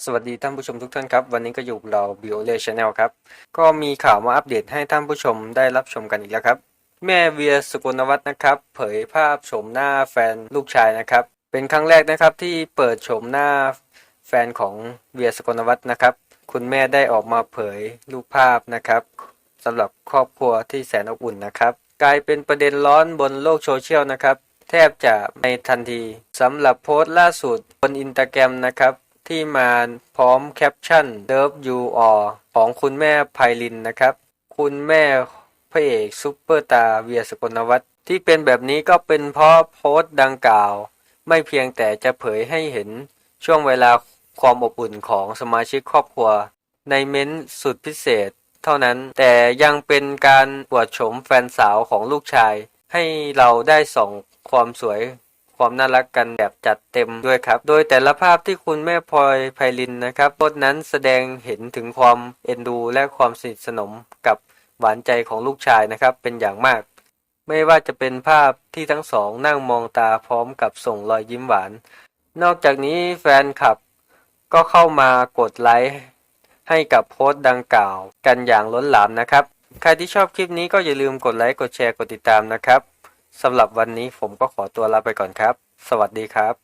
สวัสดีท่านผู้ชมทุกท่านครับ วันนี้ก็อยู่เรา b i o l e Channel ครับ ก็มีข่าวมาอัปเดตให้ท่านผู้ชมได้รับชมกันอีกแล้วครับ แม่เวียสุกลวัฒน์นะครับ เผยภาพโฉมหน้าแฟนลูกชายนะครับ เป็นครั้งแรกนะครับที่เปิดโฉมหน้าแฟนของเวียสุกลวัฒน์นะครับ คุณแม่ได้ออกมาเผยรูปภาพนะครับสำหรับครอบครัวที่แสนอบอุ่นนะครับ กลายเป็นประเด็นร้อนบนโลกโซเชียลนะครับแทบจะในทันทีสำหรับโพสต์ล่าสุดบนอินสตาแกรมนะครับ ที่มาพร้อมแคปชั่น Love You All ของคุณแม่ไพลินนะครับ คุณแม่พระเอกซุปเปอร์ตาเวียสกลวัฒน์ที่เป็นแบบนี้ก็เป็นเพราะโพสต์ดังกล่าว ไม่เพียงแต่จะเผยให้เห็นช่วงเวลาความอบอุ่นของสมาชิกครอบครัว ในเม้นต์สุดพิเศษ เท่านั้นแต่ยังเป็นการอวดโฉมแฟนสาวของลูกชาย ให้เราได้ส่องความสวย ความน่ารักกันแบบจัดเต็มด้วยครับ โดยแต่ละภาพที่คุณแม่พลอยไพลินนะครับโพส์นั้นแสดงเห็นถึงความเอ็นดูและความสนิทสนมกับหวานใจของลูกชายนะครับเป็นอย่างมาก ไม่ว่าจะเป็นภาพที่ทั้งสองนั่งมองตาพร้อมกับส่งรอยยิ้มหวาน นอกจากนี้แฟนคลับก็เข้ามากดไลค์ให้กับโพสต์ดังกล่าว กันอย่างล้นหลามนะครับ ใครที่ชอบคลิปนี้ก็อย่าลืมกดไลค์ กดแชร์ กดติดตามนะครับ สำหรับวันนี้ผมก็ขอตัวลาไปก่อนครับ สวัสดีครับ